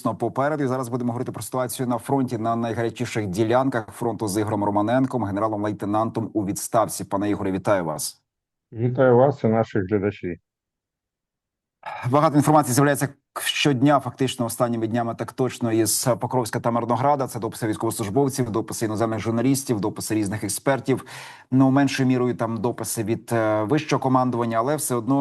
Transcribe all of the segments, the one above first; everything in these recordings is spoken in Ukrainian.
звісно, попереду. І зараз будемо говорити про ситуацію на фронті на найгарячіших ділянках фронту з Ігорем Романенком, генералом-лейтенантом у відставці. Пане Ігоре, вітаю вас. Вітаю вас і наших глядачів. Багато інформації з'являється щодня, фактично останніми днями, так точно із Покровська та Мирнограда. Це дописи військовослужбовців, дописи іноземних журналістів, дописи різних експертів. Ну меншою мірою там дописи від е, вищого командування, але все одно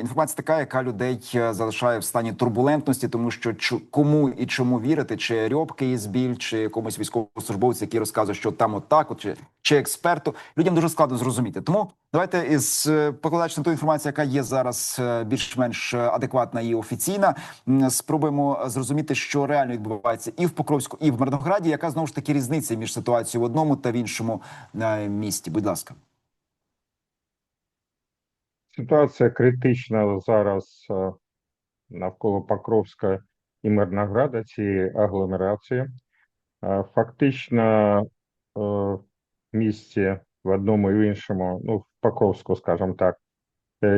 інформація така, яка людей е, залишає в стані турбулентності, тому що кому і чому вірити, чи Рьобки із біль, чи якомусь військовослужбовцю, який розказує, що там отак, от, чи, чи експерту, людям дуже складно зрозуміти. Тому давайте із е, покладаючи на ту інформацію, яка є зараз більш-менш адекватна і офіційна, спробуємо зрозуміти, що реально відбувається і в Покровську, і в Мирнограді. Яка знову ж таки різниця між ситуацією в одному та в іншому е, місті? Будь ласка. Ситуація критична зараз е, навколо Покровська і Мирнограда, цієї агломерації. Е, Фактично в місті в одному і в іншому, ну, в Покровську, скажімо так,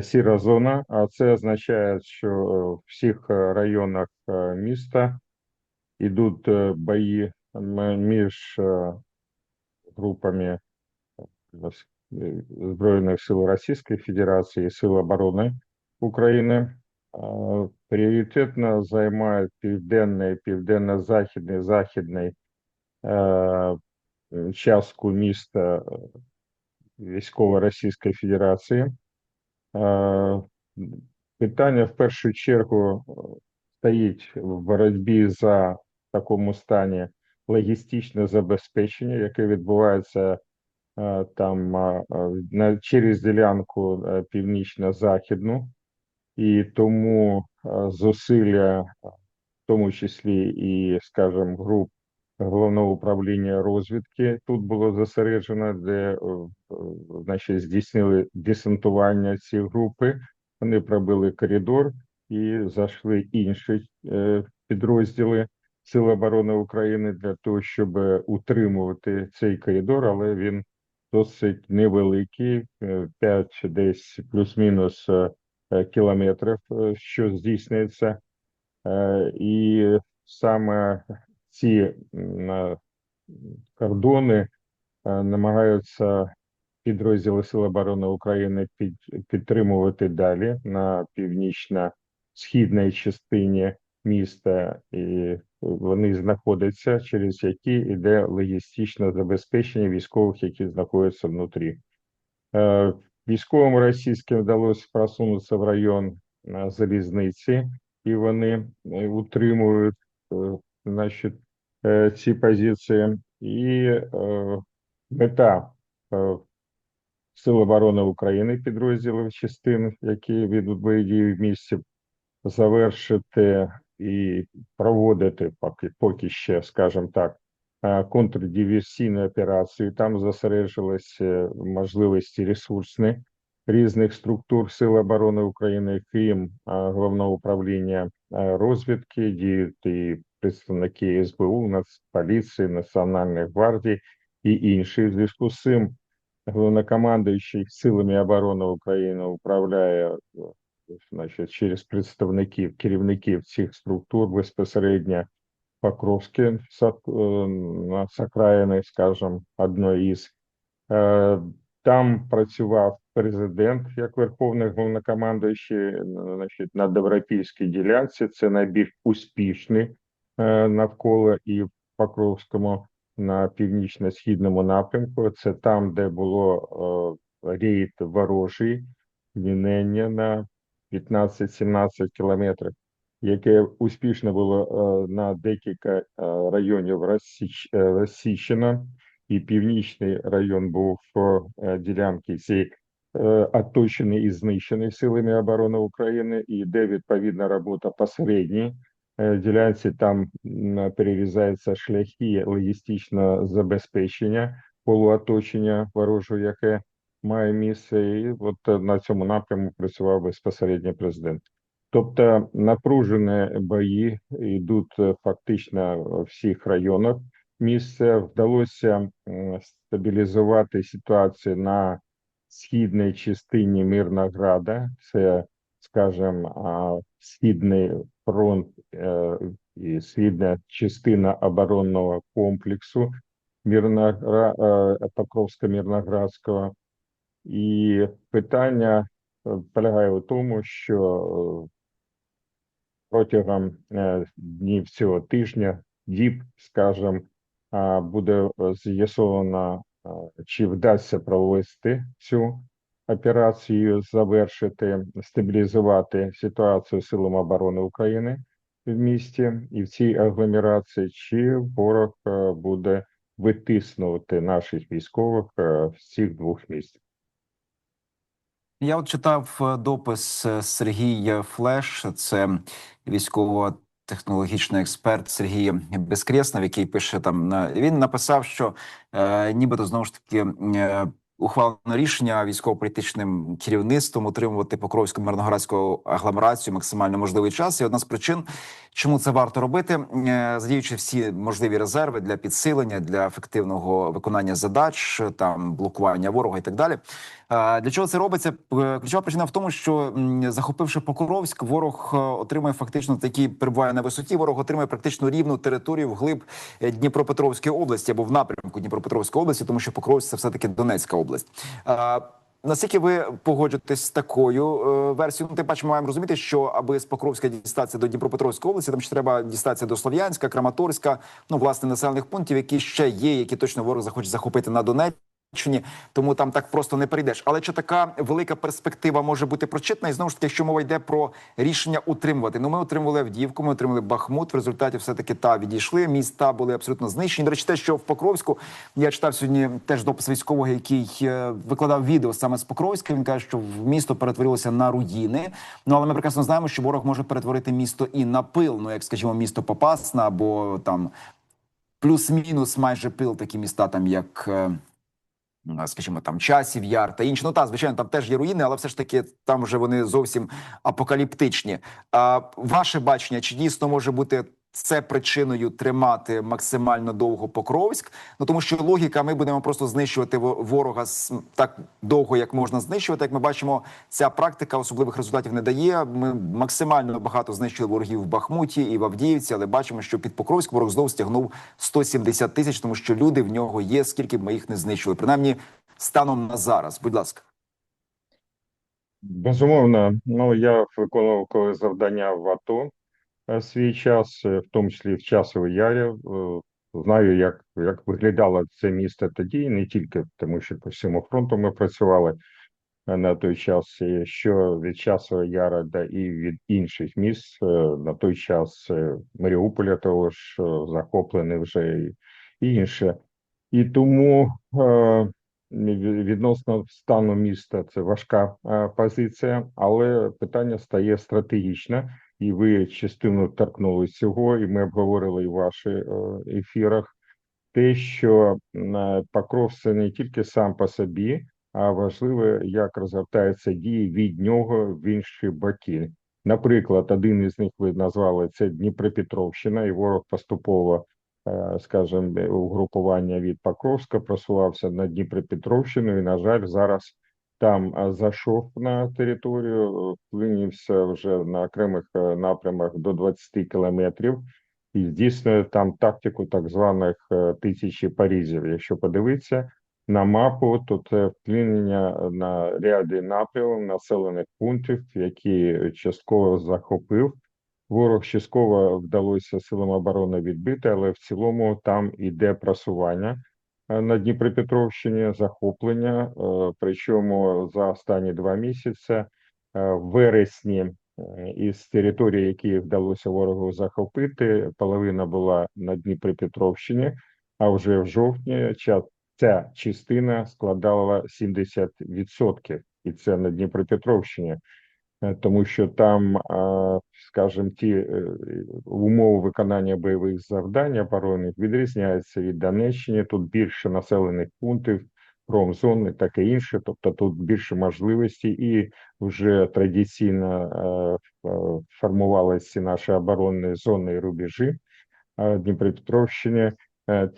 сіра зона, а це означає, що в всіх е, районах е, міста йдуть е, бої м- між е, групами Рос- е, Збройних сил Російської Федерації і Сил оборони України. Е, Пріоритетно займають південний, південно-західний, західний е, частку міста е, військово Російської Федерації. Е, Питання в першу чергу е, стоїть в боротьбі за такому стані логістичне забезпечення, яке відбувається е, там на через ділянку північно-західну, і тому зусилля, в тому числі і, скажімо, груп головного управління розвідки тут було зосереджено, де е, е, значить, здійснили десантування ці групи. Вони пробили коридор і зайшли інші е, підрозділи Сил оборони України для того, щоб утримувати цей коридор, але він досить невеликий, 5 десь плюс-мінус е, е, кілометрів, е, що здійснюється. Е, І саме ці е, кордони е, намагаються підрозділи Сил оборони України під, підтримувати далі на північно-східній частині міста, і вони знаходяться, через які йде логістичне забезпечення військових, які знаходяться внутрі. Е, Військовим російським вдалося просунутися в район залізниці, і вони утримують значить, ці позиції. І мета е, Сил оборони України, підрозділів частин, які ведуть бойові дії в місті, завершити і проводити поки, поки ще, скажімо так, контрдиверсійну операцію. Там зосереджувалися можливості ресурсні різних структур Сил оборони України, крім головного управління розвідки, діють і представники СБУ, Нацполіції, Національної гвардії і інші. В зв'язку з цим головнокомандуючий силами оборони України управляє значить, через представників керівників цих структур безпосередньо Покровське сак- е, на окраїни, скажімо, одної із. Е, Там працював президент як верховний головнокомандуючий значить, на Добропільській ділянці. Це найбільш успішний навколо і в Покровському на північно-східному напрямку. Це там, де було е, рейд ворожий, мінення на 15-17 кілометрів, яке успішно було е, на декілька е, районів розсіч, е, розсічено, і північний район був в е, цієї е, оточений і знищений силами оборони України, і йде відповідна робота посередній е, ділянці. Там перерізаються шляхи логістичного забезпечення полуоточення ворожого, яке має місце, і от е, на цьому напрямку працював безпосередньо президент. Тобто напружені бої йдуть е, фактично в всіх районах. Місце вдалося стабілізувати ситуацію на східній частині Мирнограда. Це, скажімо, східний фронт, і східна частина оборонного комплексу Мірногра... е, Покровсько-Мірноградського. І питання е, полягає у тому, що протягом днів цього тижня, діб, скажімо, буде з'ясовано, чи вдасться провести цю операцію, завершити, стабілізувати ситуацію силам оборони України в місті і в цій агломерації, чи ворог е, буде витиснути наших військових е, з цих двох місць. Я от читав е, допис Сергій Флеш, це військово-технологічний експерт Сергій Безкреснов, який пише там він написав, що е, нібито знову ж таки е, ухвалено рішення військово-політичним керівництвом утримувати Покровську мирноградську агломерацію максимально можливий час. І одна з причин, чому це варто робити, е, задіючи всі можливі резерви для підсилення, для ефективного виконання задач, там блокування ворога і так далі. Е, Для чого це робиться? Е, Ключова причина в тому, що захопивши Покровськ, ворог отримує фактично такий перебуває на висоті. Ворог отримує практично рівну територію вглиб Дніпропетровської області або в напрямку Дніпропетровської області, тому що Покровськ це все таки Донецька область. Е, Наскільки ви погоджуєтесь з такою е, версією? Ну, тим паче, ми маємо розуміти, що аби з Покровська дістатися до Дніпропетровської області, там ще треба дістатися до Слов'янська, Краматорська, ну власне населених пунктів, які ще є, які точно ворог захоче захопити на Донеччині. Тому там так просто не перейдеш. Але чи така велика перспектива може бути прочитана? І знову ж таки, якщо мова йде про рішення утримувати. Ну, ми отримали Авдіївку, ми отримали Бахмут. В результаті все таки та відійшли. Міста були абсолютно знищені. До речі, те, що в Покровську я читав сьогодні теж допис військового, який е, викладав відео саме з Покровська. Він каже, що в місто перетворилося на руїни. Ну але ми прекрасно знаємо, що ворог може перетворити місто і на пил. Ну як скажімо, місто Попасна або там плюс-мінус майже пил, такі міста, там як. Скажімо, там часів яр та інші. Ну та звичайно, там теж є руїни, але все ж таки там вже вони зовсім апокаліптичні. А ваше бачення, чи дійсно може бути це причиною тримати максимально довго Покровськ? Ну тому що логіка, ми будемо просто знищувати ворога так довго, як можна знищувати. Як ми бачимо, ця практика особливих результатів не дає. Ми максимально багато знищили ворогів в Бахмуті і в Авдіївці, але бачимо, що під Покровськ ворог знову стягнув 170 тисяч, тому що люди в нього є, скільки б ми їх не знищили. Принаймні, станом на зараз. Будь ласка. Безумовно, ну я виконував коли завдання в АТО свій час, е, в тому числі в часовій ярі. Е, Знаю, як, як виглядало це місто тоді, не тільки тому, що по всьому фронту ми працювали е, на той час, що від часової яра да і від інших міст е, на той час е, Маріуполя того ж е, захоплений вже і, інше. І тому е, відносно стану міста це важка е, позиція, але питання стає стратегічне, і ви частину торкнули цього, і ми обговорили і в ваших е, ефірах. Те, що м, Покров це не тільки сам по собі, а важливо, як розгортаються дії від нього в інші боки. Наприклад, один із них ви назвали це Дніпропетровщина, і ворог поступово е, скажімо, угрупування від Покровська просувався на Дніпропетровщину, і, на жаль, зараз там зайшов на територію, е, вклинився вже на окремих е, напрямах до 20 кілометрів і здійснює там тактику так званих е, тисячі Парізів. Якщо подивитися на мапу, то це вклинення на ряді напрямів населених пунктів, які частково захопив. Ворог частково вдалося силам оборони відбити, але в цілому там іде просування на Дніпропетровщині, захоплення. е, Причому за останні два місяці, е, в вересні, е, із території, які вдалося ворогу захопити, половина була на Дніпропетровщині, а вже в жовтні ця частина складала 70%, і це на Дніпропетровщині. Е, тому що там, скажімо, ті е, умови виконання бойових завдань оборонних відрізняються від Донеччини. Тут більше населених пунктів, промзон і таке інше. Тобто тут більше можливостей, і вже традиційно е, е, формувалися наші оборонні зони і рубежі Дніпропетровщини.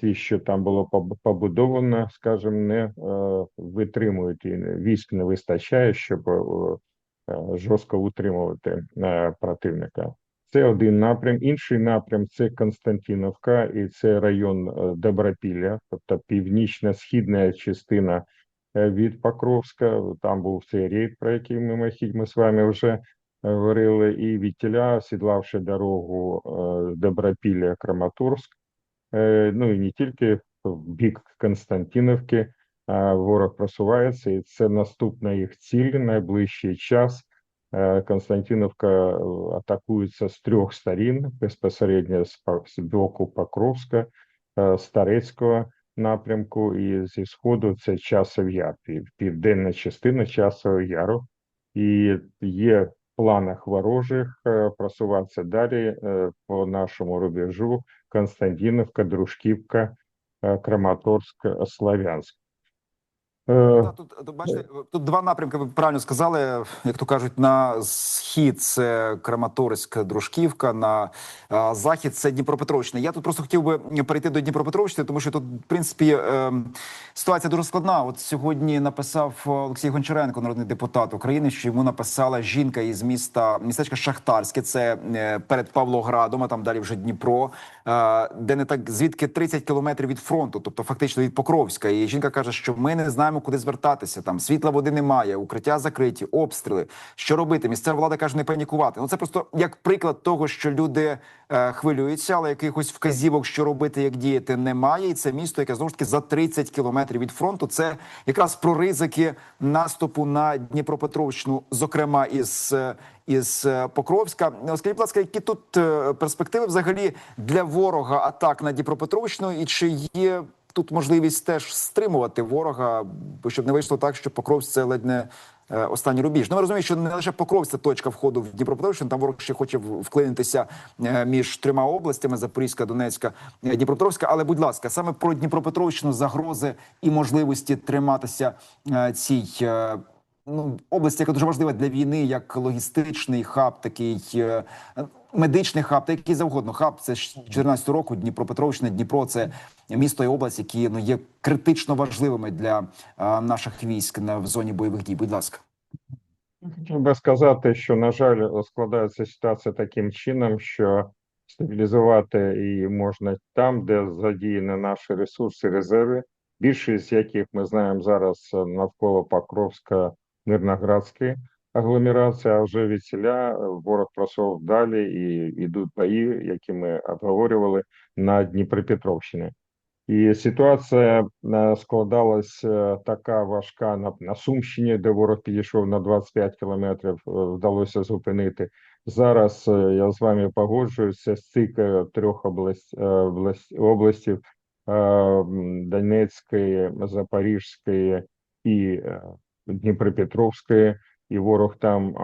Ті, що там було побудовано, скажімо, не витримують і військ не вистачає, щоб жорстко утримувати е, противника. Це один напрям. Інший напрям це Константиновка, і це район е, Добропілля, тобто північно-східна частина е, від Покровська. Там був цей рейд, про який ми, ми, з вами вже е, говорили, і від тіля, сідлавши дорогу е, Добропілля Краматорськ, Е, ну і не тільки в бік Константиновки, ворог просувається, і це наступна їх ціль найближчий час. Е, Константиновка е, атакується з трьох сторін, безпосередньо з боку Покровська, е, Старецького напрямку, і зі сходу це Часов Яр, південна частина Часового Яру. І є в планах ворожих е, просуватися далі е, по нашому рубежу Константиновка, Дружківка, е, Краматорськ, е, Славянськ. Е, Та, тут, тут бачите, тут два напрямки. Ви правильно сказали. Як то кажуть, на схід це Краматорськ, Дружківка, на а, захід це Дніпропетровщина. Я тут просто хотів би перейти до Дніпропетровщини, тому що тут, в принципі, е, ситуація дуже складна. От сьогодні написав Олексій Гончаренко, народний депутат України, що йому написала жінка із міста містечка Шахтарське. Це е, перед Павлоградом, а там далі вже Дніпро, е, де не так звідки 30 кілометрів від фронту, тобто фактично від Покровська. І жінка каже, що ми не знаємо, куди звертатися. Там світла води немає, укриття закриті, обстріли. Що робити? Місцева влада каже, не панікувати. Ну це просто як приклад того, що люди е, хвилюються, але якихось вказівок, що робити, як діяти, немає. І це місто, яке знову ж таки за 30 кілометрів від фронту. Це якраз про ризики наступу на Дніпропетровщину, зокрема із. е, Із е, Покровська, скажіть, будь ласка, які тут е, перспективи взагалі для ворога атак на Дніпропетровщину, і чи є тут можливість теж стримувати ворога, щоб не вийшло так, що Покровськ це ледь не е, останній рубіж. Ну ми розуміємо, що не лише Покровськ це точка входу в Дніпропетровщину. Там ворог ще хоче вклинитися е, між трьома областями: Запорізька, Донецька, е, Дніпропетровська. Але, будь ласка, саме про Дніпропетровщину загрози і можливості триматися цій. Ну, область, яка дуже важлива для війни, як логістичний хаб, такий медичний хаб, та який завгодно. Хаб це ж 14 року. Дніпропетровщина, Дніпро це місто і область, які ну є критично важливими для е, наших військ на в зоні бойових дій. Будь ласка. Хотів би сказати, що, на жаль, складається ситуація таким чином, що стабілізувати її можна там, де задіяні наші ресурси, резерви, більшість з яких ми знаємо зараз навколо Покровська, Мирноградської агломерації, а вже від селя е, ворог просував далі і йдуть бої, які ми обговорювали на Дніпропетровщині. І ситуація е, складалась е, така важка на, на Сумщині, де ворог підійшов на 25 кілометрів, вдалося зупинити. Зараз я з вами погоджуюся з цих трьох область, е, область, областів е, Донецької, Запорізької і е, Дніпропетровської, і ворог там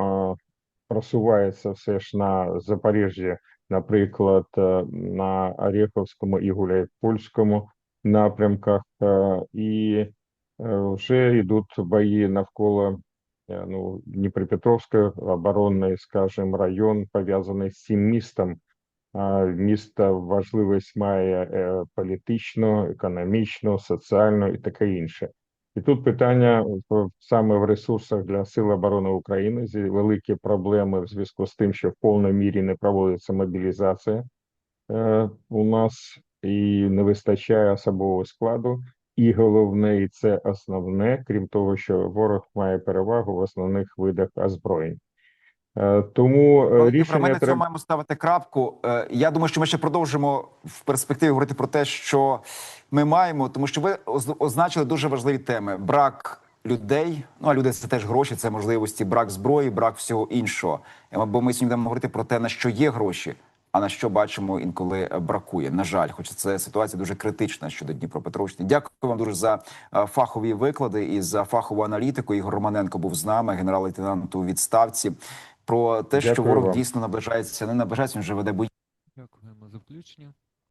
просувається все ж на Запоріжжі, наприклад, е, на Ореховському і Гуляйпольському напрямках, е, і е, вже йдуть бої навколо ну, Дніпропетровський оборонний, скажімо, район пов'язаний з цим містом. Місто важливість має політичну, економічну, соціальну і таке інше. І тут питання в- саме в ресурсах для Сил оборони України великі проблеми в зв'язку з тим, що в повній мірі не проводиться мобілізація е, у нас і не вистачає особового складу. І головне, і це основне, крім того, що ворог має перевагу в основних видах озброєнь. Е, Тому е, Але про рішення мене треба. маємо ставити крапку. Е, Я думаю, що ми ще продовжимо в перспективі говорити про те, що ми маємо, тому що ви оз- означили дуже важливі теми: брак людей. Ну а люди це теж гроші, це можливості, брак зброї, брак всього іншого. Е, Бо ми сьогодні будемо говорити про те, на що є гроші. А на що бачимо інколи е, бракує? На жаль, хоча це ситуація дуже критична щодо Дніпропетровщини. Дякую вам дуже за е, фахові виклади і за фахову аналітику. Ігор Романенко був з нами, генерал-лейтенант у відставці. Про те, що ворог вам. дійсно наближається, не наближається, він вже веде бої. Дякуємо за включення.